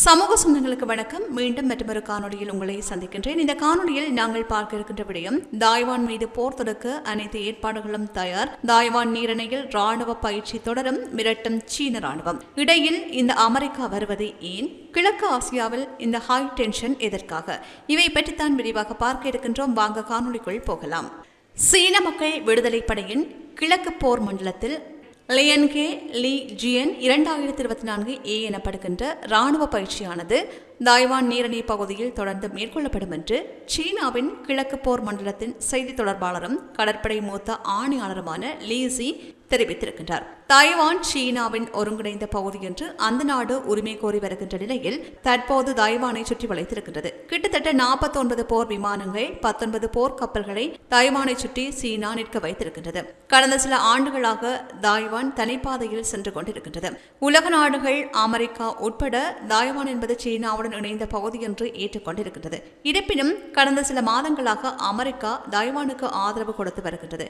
சமூக சொந்தங்களுக்கு வணக்கம். மீண்டும் மற்றொரு காணொலியில் உங்களை சந்திக்கின்றேன். இந்த காணொலியில் நாங்கள் பார்க்க இருக்கின்ற விடயம் தாய்வான் மீது போர் தொடுக்க அனைத்து ஏற்பாடுகளும் தயார். தாய்வான் நீரணையில் ராணுவ பயிற்சி தொடரும் மிரட்டும் சீன ராணுவம் இடையில் இந்த அமெரிக்கா வருவது ஏன்? கிழக்கு ஆசியாவில் இந்த ஹை டென்ஷன் எதற்காக? இவை பற்றித்தான் விரிவாக பார்க்க இருக்கின்றோம். வாங்க காணொளிக்குள் போகலாம். சீன மக்கள் விடுதலை படையின் கிழக்கு போர் மண்டலத்தில் லியன்கே லீ ஜியன் இரண்டாயிரத்தி இருபத்தி நான்கு ஏ எனப்படுகின்ற இராணுவ பயிற்சியானது தாய்வான் நீரணி பகுதியில் தொடர்ந்து மேற்கொள்ளப்படும் என்று சீனாவின் கிழக்கு போர் மண்டலத்தின் செய்தி தொடர்பாளரும் கடற்படை மூத்த ஆணையாளருமான லீசி தெரிவித்திருக்கின்றார். தாய்வான் சீனாவின் ஒருங்கிணைந்த பகுதி என்று அந்த நாடு உரிமை கோரி வருகின்ற நிலையில் தற்போது தாய்வானை சுற்றி வளைத்திருக்கின்றது. கிட்டத்தட்ட நாற்பத்தி ஒன்பது போர் விமானங்கள் பத்தொன்பது போர் கப்பல்களை தாய்வானை சுற்றி சீனா நிற்க வைத்திருக்கின்றது. கடந்த சில ஆண்டுகளாக தாய்வான் தனிப்பாதையில் சென்று கொண்டிருக்கின்றது. உலக நாடுகள் அமெரிக்கா உட்பட தாய்வான் என்பது சீனாவுடன் இணைந்த பகுதி என்று ஏற்றுக்கொண்டிருக்கின்றது. இருப்பினும் கடந்த சில மாதங்களாக அமெரிக்கா தாய்வானுக்கு ஆதரவு கொடுத்து வருகின்றது.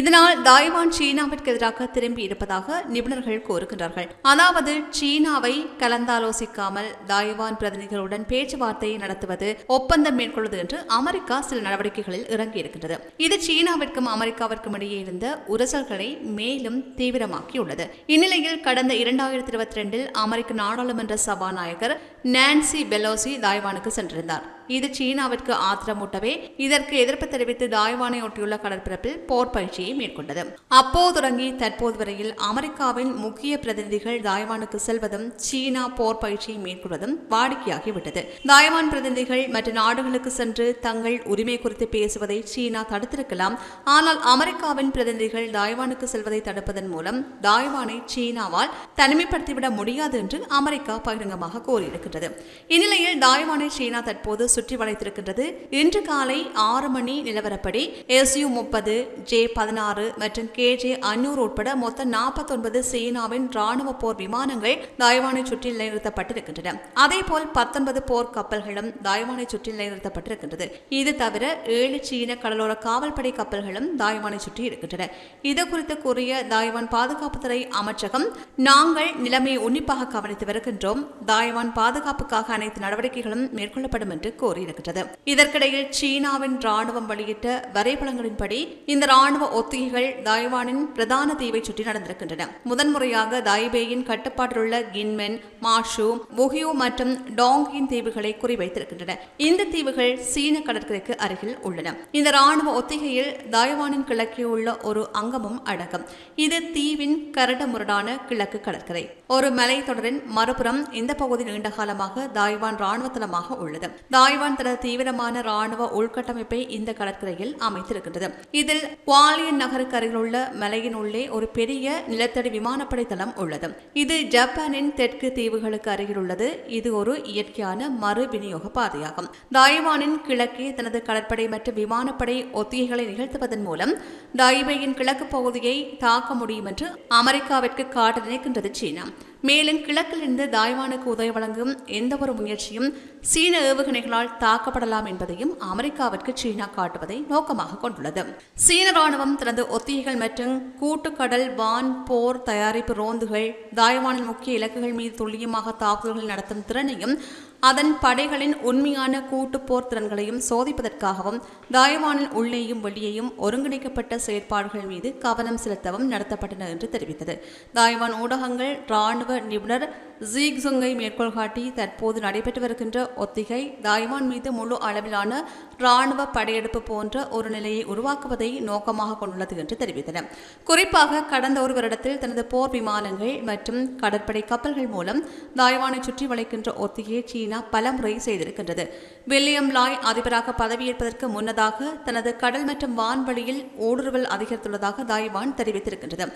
இதனால் தாய்வான் சீனாவிற்கு எதிராக திரும்பி இருப்பதாக நிபுணர்கள் கோருகின்றார்கள். அதாவது சீனாவை கலந்தாலோசிக்காமல் தாய்வான் பிரதிநிதிகளுடன் பேச்சுவார்த்தையை நடத்துவது ஒப்பந்தம் மேற்கொள்வது என்று அமெரிக்கா சில நடவடிக்கைகளில் இறங்கியிருக்கின்றது. இது சீனாவிற்கும் அமெரிக்காவிற்கும் இடையே இருந்த உரசல்களை மேலும் தீவிரமாக்கியுள்ளது. இந்நிலையில் கடந்த இரண்டாயிரத்தி இருபத்தி ரெண்டில் அமெரிக்க நாடாளுமன்ற சபாநாயகர் நான்சி பெலோசி தாய்வானுக்கு சென்றிருந்தார். இது சீனாவிற்கு ஆத்திரமூட்டவே இதற்கு எதிர்ப்பு தெரிவித்து தாய்வானை ஒட்டியுள்ள கடற்பரப்பில் போர் பயிற்சியை மேற்கொண்டது. அப்போது தொடங்கி தற்போது வரையில் அமெரிக்காவின் முக்கிய பிரதிநிதிகள் தாய்வானுக்கு செல்வதும் சீனா போர் பயிற்சியை மேற்கொள்வதும் வாடிக்கையாகிவிட்டது. தாய்வான் பிரதிநிதிகள் மற்ற நாடுகளுக்கு சென்று தங்கள் உரிமை குறித்து பேசுவதை சீனா தடுத்திருக்கலாம். ஆனால் அமெரிக்காவின் பிரதிநிதிகள் தாய்வானுக்கு செல்வதை தடுப்பதன் மூலம் தாய்வானை சீனாவால் தனிமைப்படுத்திவிட முடியாது என்று அமெரிக்கா பகிரங்கமாக கோரியிருக்கிறது இந்நிலையில் தாய்வானை சீனா தற்போது சுற்றி வளைத்திருக்கின்றது. இன்று காலை ஆறு மணி நிலவரப்படி எஸ்யூ முப்பது ஜே பதினாறு மற்றும் கே ஜே அன்னூர் உட்பட மொத்தம் நாற்பத்தொன்பது சீனாவின் ராணுவ போர் விமானங்கள் தாய்வானை சுற்றி நிலைநிறுத்தப்பட்டிருக்கின்றன. அதேபோல் பத்தொன்பது போர் கப்பல்களும் தாய்வானை சுற்றி நிலைநிறுத்தப்பட்டிருக்கின்றது. இது தவிர ஏழு சீன கடலோர காவல்படை கப்பல்களும் தாய்வானை சுற்றி இருக்கின்றன. இது குறித்து கூறிய தாய்வான் பாதுகாப்புத்துறை அமைச்சகம் நாங்கள் நிலைமையை உன்னிப்பாக கவனித்து வருகின்றோம். தாய்வான் பாதுகாப்புக்காக அனைத்து நடவடிக்கைகளும் மேற்கொள்ளப்படும் என்று கூறியிருக்கிறது இதற்கிடையில் சீனாவின் ராணுவம் வெளியிட்ட வரைபடங்களின்படி இந்த ராணுவ ஒத்திகைகள் தாய்வானின் பிரதான தீவை சுற்றி நடந்திருக்கின்றன. முதன்முறையாக தாய்பேயின் கட்டுப்பாட்டில் உள்ள கின்மென் மாஷு புகியூ மற்றும் டாங்கின் தீவுகளை குறிவைத்திருக்கின்றன. இந்த தீவுகள் சீன கடற்கரைக்கு அருகில் உள்ளன. இந்த ராணுவ ஒத்திகையில் தாய்வானின் கிழக்கே உள்ள ஒரு அங்கமும் அடங்கும் இது தீவின் கரடமுரடான கிழக்கு கடற்கரை. ஒரு மலைத்தொடரின் மறுபுறம் இந்த பகுதி நீண்ட காலமாக தாய்வான் ராணுவ தளமாக உள்ளது. தாய்வான் தாய்வான் தனது தீவிரமான ராணுவ உள்கட்டமைப்பை இந்த கடற்கரையில் அமைத்திருக்கின்றது. இதில் குவாலியன் நகருக்கு அருகில் உள்ள மலையின் உள்ளே ஒரு பெரிய நிலத்தடி விமானப்படை தளம் உள்ளது. இது ஜப்பானின் தெற்கு தீவுகளுக்கு அருகில் உள்ளது இது ஒரு இயற்கையான மறு விநியோக பாதையாகும். தாய்வானின் கிழக்கே தனது கடற்படை மற்றும் விமானப்படை ஒத்திகைகளை நிகழ்த்துவதன் மூலம் தாய்பேயின் கிழக்கு பகுதியை தாக்க முடியும் என்று அமெரிக்காவிற்கு காட்ட நினைக்கின்றது சீனா. மேலும் கிழக்கிலிருந்து தாய்வானுக்கு உதவி வழங்கும் எந்தவொரு முயற்சியும் சீன ஏவுகணைகளால் தாக்கப்படலாம் என்பதையும் அமெரிக்காவிற்கு சீனா காட்டுவதை நோக்கமாக கொண்டுள்ளது. சீன ராணுவம் தனது ஒத்திகைகள் மற்றும் கூட்டுக்கடல் வான் போர் தயாரிப்பு ரோந்துகள் தாய்வானின் முக்கிய இலக்குகள் மீது துல்லியமாக தாக்குதல்கள் நடத்தும் திறனையும் அதன் படைகளின் உண்மையான கூட்டு போர் திறன்களையும் சோதிப்பதற்காகவும் தாய்வானின் உள்ளேயும் வெளியேயும் ஒருங்கிணைக்கப்பட்ட செயற்பாடுகள் மீது கவனம் செலுத்தவும் நடத்தப்பட்டன என்று தெரிவித்தது. தாய்வான் ஊடகங்கள் ராணுவ நிபுணர் ஜீக்சுங்கை மேற்கோள் காட்டி தற்போது நடைபெற்று வருகின்ற ஒத்திகை தாய்வான் மீது முழு அளவிலான ராணுவ படையெடுப்பு போன்ற ஒரு நிலையை உருவாக்குவதை நோக்கமாக கொண்டுள்ளது என்று தெரிவித்தனர் குறிப்பாக கடந்த ஒரு வருடத்தில் தனது போர் விமானங்கள் மற்றும் கடற்படை கப்பல்கள் மூலம் தாய்வானை சுற்றி வளைக்கின்ற ஒத்திகையை சீனா பலமுறை செய்திருக்கின்றது. வில்லியம் லாய் அதிபராக பதவியேற்பதற்கு முன்னதாக தனது கடல் மற்றும் வான்வழியில் ஊடுருவல் அதிகரித்துள்ளதாக தாய்வான் தெரிவித்திருக்கின்றது.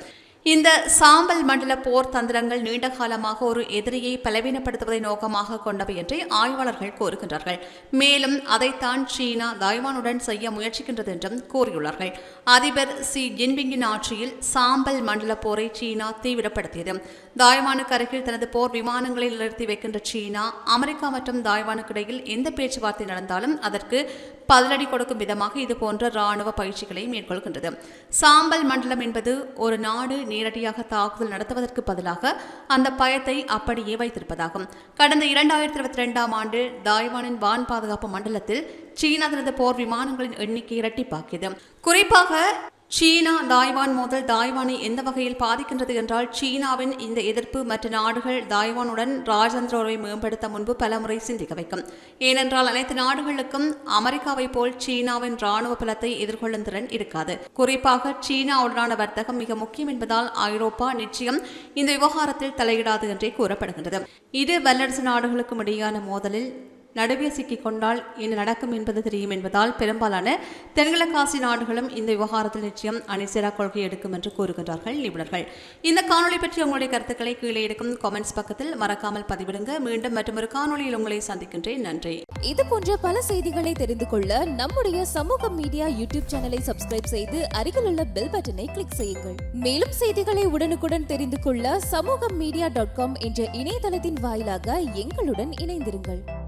இந்த சாம்பல் மண்டல போர் தந்திரங்கள் நீண்ட காலமாக ஒரு எதிரியை பலவீனப்படுத்துவதை நோக்கமாக கொண்டவை என்று ஆய்வாளர்கள் கூறுகின்றார்கள். மேலும் அதைத்தான் சீனா தாய்வானுடன் செய்ய முயற்சிக்கின்றது என்றும் கூறியுள்ளார்கள். அதிபர் சி ஜின்பிங்கின் ஆட்சியில் சாம்பல் மண்டல போரை சீனா தீவிரப்படுத்தியது. தாய்வானுக்கு அருகில் தனது போர் விமானங்களை நிறுத்தி வைக்கின்ற சீனா அமெரிக்கா மற்றும் தாய்வானுக்கு இடையில் எந்த பேச்சுவார்த்தை நடந்தாலும் அதற்கு பதிலடி கொடுக்கும் விதமாக இது போன்ற ராணுவ பயிற்சிகளை மேற்கொள்கின்றது. சாம்பல் மண்டலம் என்பது ஒரு நாடு நேரடியாக தாக்குதல் நடத்துவதற்கு பதிலாக அந்த பயத்தை அப்படியே வைத்திருப்பதாகும். கடந்த இரண்டாயிரத்தி இருபத்தி ரெண்டாம் ஆண்டு தாய்வானின் வான் பாதுகாப்பு மண்டலத்தில் சீனா தனது போர் விமானங்களின் எண்ணிக்கை இரட்டிப்பாக்கியது. குறிப்பாக சீனா தாய்வான் மோதல் தாய்வானை எந்த வகையில் பாதிக்கின்றது என்றால் சீனாவின் இந்த எதிர்ப்பு மற்ற நாடுகள் தாய்வானுடன் ராஜதந்திர உறவை மேம்படுத்த முன்பு பலமுறை சிந்திக்க வைக்கும். ஏனென்றால் அனைத்து நாடுகளுக்கும் அமெரிக்காவை போல் சீனாவின் ராணுவ பலத்தை எதிர்கொள்ளும் திறன் இருக்காது. குறிப்பாக சீனாவுடனான வர்த்தகம் மிக முக்கியம் என்பதால் ஐரோப்பா நிச்சயம் இந்த விவகாரத்தில் தலையிடாது என்றே கூறப்படுகின்றது. இது வல்லரசு நாடுகளுக்கும் இடையான மோதலில் நடுவே சிக்கிக் கொண்டால் என்ன நடக்கும் என்பது தெரியும் என்பதால் பெரும்பாலான தென்கிழக்காசி நாடுகளும் இந்த விவகாரத்தில் நிச்சயம் அணிசேரா கொள்கை எடுக்கும் என்று கூறுகின்றார்கள் நிபுணர்கள். இந்த காணொலி பற்றி உங்களுடைய கருத்துக்களை கீழே எடுக்கும் காமெண்ட்ஸ் பக்கத்தில் மறக்காமல் பதிவிடுங்க. மீண்டும் மற்றொரு காணொளியில் உங்களை சந்திக்கின்றேன். நன்றி. இது போன்ற பல செய்திகளை தெரிந்து கொள்ள நம்முடைய சமூக மீடியா யூடியூப் சேனலை சப்ஸ்கிரைப் செய்து அருகில் உள்ள பெல் பட்டனை கிளிக் செய்யுங்கள். மேலும் செய்திகளை உடனுக்குடன் தெரிந்து கொள்ள சமூக மீடியா டாட் காம் என்ற இணையதளத்தின் வாயிலாக எங்களுடன் இணைந்திருங்கள்.